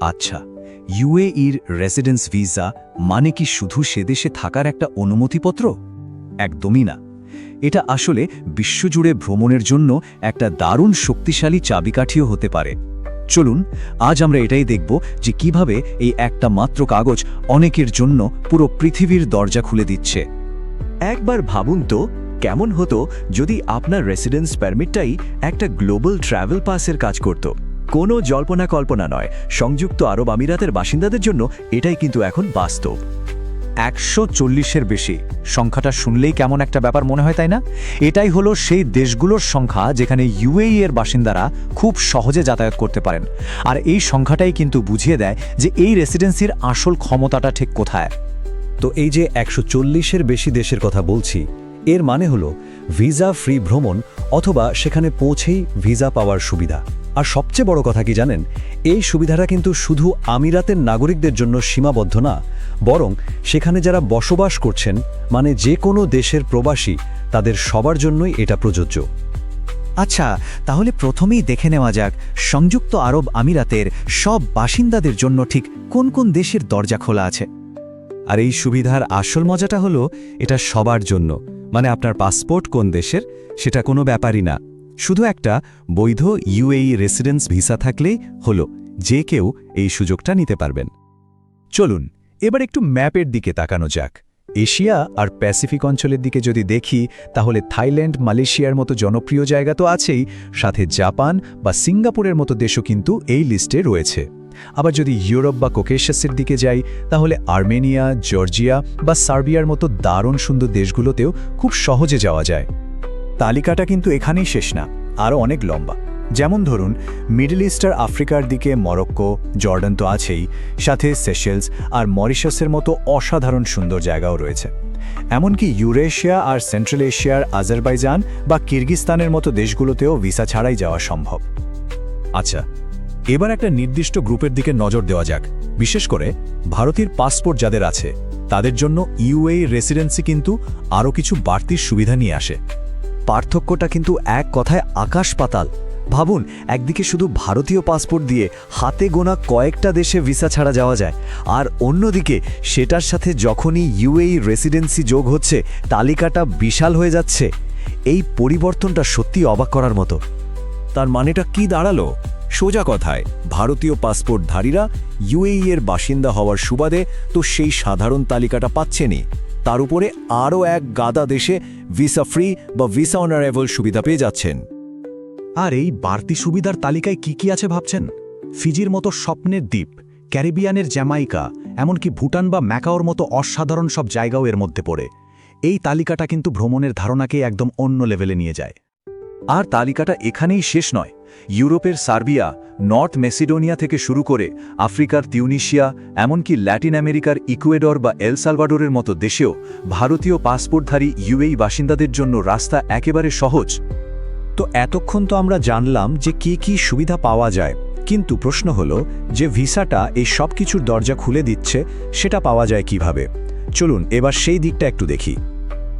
আচ্ছা ইউএইর residence visa মানে কি শুধু সে দেশে থাকার একটা অনুমতিপত্র? একদমই না। এটা আসলে বিশ্বজুড়ে ভ্রমণের জন্য একটা দারুণ শক্তিশালী চাবিকাঠিও হতে পারে। চলুন, আজ আমরা এটাই দেখব যে কীভাবে এই একটা মাত্র কাগজ অনেকের জন্য পুরো পৃথিবীর দরজা খুলে দিচ্ছে। একবার ভাবুন তো, কেমন হতো যদি আপনার রেসিডেন্স পারমিটটাই একটা গ্লোবাল ট্রাভেল পাসের কাজ করত। কোনো জল্পনা কল্পনা নয়। সংযুক্ত আরব আমিরাতের বাসিন্দাদের জন্য এটাই কিন্তু এখন বাস্তব। একশো চল্লিশের বেশি সংখ্যাটা শুনলেই কেমন একটা ব্যাপার মনে হয়, তাই না? এটাই হলো সেই দেশগুলোর সংখ্যা যেখানে ইউএই এর বাসিন্দারা খুব সহজে যাতায়াত করতে পারেন। আর এই সংখ্যাটাই কিন্তু বুঝিয়ে দেয় যে এই রেসিডেন্সির আসল ক্ষমতাটা ঠিক কোথায়। তো এই যে একশো চল্লিশের বেশি দেশের কথা বলছি, এর মানে হলো ভিসা ফ্রি ভ্রমণ অথবা সেখানে পৌঁছেই ভিসা পাওয়ার সুবিধা। আর সবচেয়ে বড় কথা কি জানেন? এই সুবিধাটা কিন্তু শুধু আমিরাতের নাগরিকদের জন্য সীমাবদ্ধ না বরং সেখানে যারা বসবাস করছেন মানে যে কোনো দেশের প্রবাসী তাদের সবার জন্যই এটা প্রযোজ্য। আচ্ছা তাহলে প্রথমেই দেখে নেওয়া যাক সংযুক্ত আরব আমিরাতের সব বাসিন্দাদের জন্য ঠিক কোন কোন দেশের দরজা খোলা আছে? আর এই সুবিধার আসল মজাটা হলো এটা সবার জন্য। মানে আপনার পাসপোর্ট কোন দেশের সেটা কোনো ব্যাপারই না। শুধু একটা বৈধ ইউএই রেসিডেন্স ভিসা থাকলেই হলো, যে কেউ এই সুযোগটা নিতে পারবেন। চলুন, এবার একটু ম্যাপের দিকে তাকানো যাক। এশিয়া আর প্যাসিফিক অঞ্চলের দিকে যদি দেখি, তাহলে থাইল্যান্ড, মালয়েশিয়ার মতো জনপ্রিয় জায়গা তো আছেই, সাথে জাপান বা সিঙ্গাপুরের মতো দেশও কিন্তু এই লিস্টে রয়েছে। আবার যদি ইউরোপ বা কোকেশাসের দিকে যাই, তাহলে আর্মেনিয়া, জর্জিয়া বা সার্বিয়ার মতো দারুণ সুন্দর দেশগুলোতেও খুব সহজে যাওয়া যায়। তালিকাটা কিন্তু এখানেই শেষ না, আরও অনেক লম্বা। যেমন ধরুন, মিডল ইস্টার আফ্রিকার দিকে মরক্কো, জর্ডান তো আছেই, সাথে সেশেলস আর মরিশাসের মতো অসাধারণ সুন্দর জায়গাও রয়েছে। এমনকি ইউরেশিয়া আর সেন্ট্রাল এশিয়ার আজারবাইজান বা কিরগিস্তানের মতো দেশগুলোতেও ভিসা ছাড়াই যাওয়া সম্ভব। আচ্ছা এবার একটা নির্দিষ্ট গ্রুপের দিকে নজর দেওয়া যাক। বিশেষ করে, ভারতীয় পাসপোর্ট যাদের আছে, তাদের জন্য ইউএই রেসিডেন্সি কিন্তু আরও কিছু বাড়তি সুবিধা নিয়ে আসে। পার্থক্যটা কিন্তু এক কথায় আকাশ পাতাল। ভাবুন, একদিকে শুধু ভারতীয় পাসপোর্ট দিয়ে হাতে গোনা কয়েকটা দেশে ভিসা ছাড়া যাওয়া যায়, আর অন্যদিকে সেটার সাথে যখনই ইউএই রেসিডেন্সি যোগ হচ্ছে, তালিকাটা বিশাল হয়ে যাচ্ছে। এই পরিবর্তনটা সত্যি অবাক করার মতো। তার মানেটা কি দাঁড়াল? সোজা কথায়, ভারতীয় পাসপোর্টধারীরা ইউএই এর বাসিন্দা হওয়ার সুবাদে তো সেই সাধারণ তালিকাটা পাচ্ছেনই। তার উপরে আরও এক গাদা দেশে ভিসা ফ্রি বা ভিসা অনারেবল সুবিধা পেয়ে যাচ্ছেন। আর এই বাড়তি সুবিধার তালিকায় কি কি আছে ভাবছেন? ফিজির মতো স্বপ্নের দ্বীপ, ক্যারিবিয়ানের জ্যামাইকা, এমনকি ভুটান বা ম্যাকাওর মতো অসাধারণ সব জায়গাও এর মধ্যে পড়ে। এই তালিকাটা কিন্তু ভ্রমণের ধারণাকে একদম অন্য লেভেলে নিয়ে যায়। আর তালিকাটা এখানেই শেষ নয়। ইউরোপের সার্বিয়া, নর্থ মেসিডোনিয়া থেকে শুরু করে আফ্রিকার তিউনিশিয়া, এমনকি ল্যাটিন আমেরিকার ইকুয়েডর বা এল সালভাডোরের মতো দেশেও ভারতীয় পাসপোর্টধারী ইউএই বাসিন্দাদের জন্য রাস্তা একেবারে সহজ। তো এতক্ষণ তো আমরা জানলাম যে কি কি সুবিধা পাওয়া যায়। কিন্তু প্রশ্ন হলো যে ভিসাটা এই সব কিছুর দরজা খুলে দিচ্ছে, সেটা পাওয়া যায় কীভাবে? চলুন এবার সেই দিকটা একটু দেখি।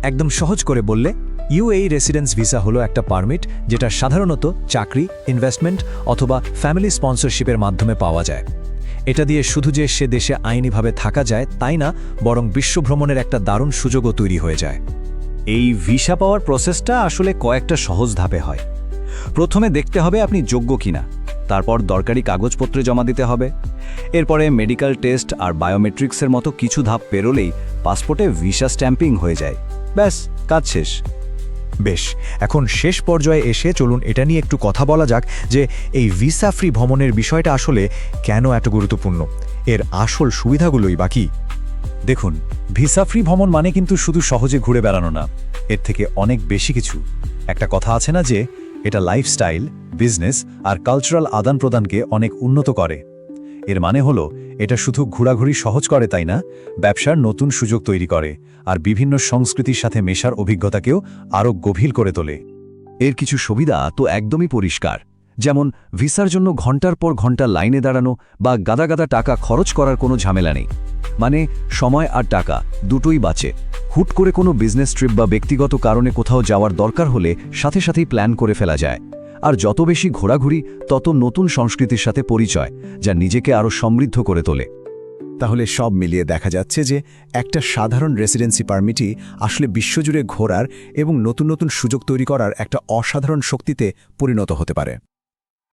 একদম সহজ করে বললে ইউএই রেসিডেন্স ভিসা হলো একটা পারমিট যেটা সাধারণত চাকরি ইনভেস্টমেন্ট অথবা ফ্যামিলি স্পন্সরশিপের মাধ্যমে পাওয়া যায়। এটা দিয়ে শুধু যে সে দেশে আইনিভাবে থাকা যায় তাই না, বরং বিশ্বভ্রমণের একটা দারুণ সুযোগও তৈরি হয়ে যায়। এই ভিসা পাওয়ার প্রসেসটা আসলে কয়েকটা সহজ ধাপে হয়। প্রথমে দেখতে হবে আপনি যোগ্য কিনা, তারপর দরকারি কাগজপত্রে জমা দিতে হবে। এরপরে মেডিকেল টেস্ট আর বায়োমেট্রিক্সের মতো কিছু ধাপ পেরোলেই পাসপোর্টে ভিসা স্ট্যাম্পিং হয়ে যায়। ব্যাস, কাজ শেষ। বেশ, এখন শেষ পর্যায়ে এসে চলুন এটা নিয়ে একটু কথা বলা যাক যে এই ভিসা ফ্রি ভ্রমণের বিষয়টা আসলে কেন এত গুরুত্বপূর্ণ? এর আসল সুবিধাগুলোই বাকি দেখুন, ভিসা ফ্রি ভ্রমণ মানে কিন্তু শুধু সহজে ঘুরে বেড়ানো না, এর থেকে অনেক বেশি কিছু। একটা কথা আছে না যে, এটা লাইফস্টাইল বিজনেস আর কালচারাল আদান প্রদানকে অনেক উন্নত করে। এর মানে হলো এটা শুধু ঘোরাঘুরি সহজ করে তাই না? ব্যবসার নতুন সুযোগ তৈরি করে, আর বিভিন্ন সংস্কৃতির সাথে মেশার অভিজ্ঞতাকেও আরও গভীর করে তোলে। এর কিছু সুবিধা তো একদমই পরিষ্কার, যেমন ভিসার জন্য ঘণ্টার পর ঘণ্টা লাইনে দাঁড়ানো বা গাদা গাদা টাকা খরচ করার কোনো ঝামেলা নেই। মানে সময় আর টাকা দুটোই বাঁচে। হুট করে কোনো বিজনেস ট্রিপ বা ব্যক্তিগত কারণে কোথাও যাওয়ার দরকার হলে সাথে সাথেই প্ল্যান করে ফেলা যায়। আর যত বেশি ঘোরাঘুরি, তত নতুন সংস্কৃতির সাথে পরিচয়, যা নিজেকে আরও সমৃদ্ধ করে তোলে। তাহলে সব মিলিয়ে দেখা যাচ্ছে যে, একটা সাধারণ রেসিডেন্সি পারমিটই আসলে বিশ্বজুড়ে ঘোরার এবং নতুন নতুন সুযোগ তৈরি করার একটা অসাধারণ শক্তিতে পরিণত হতে পারে।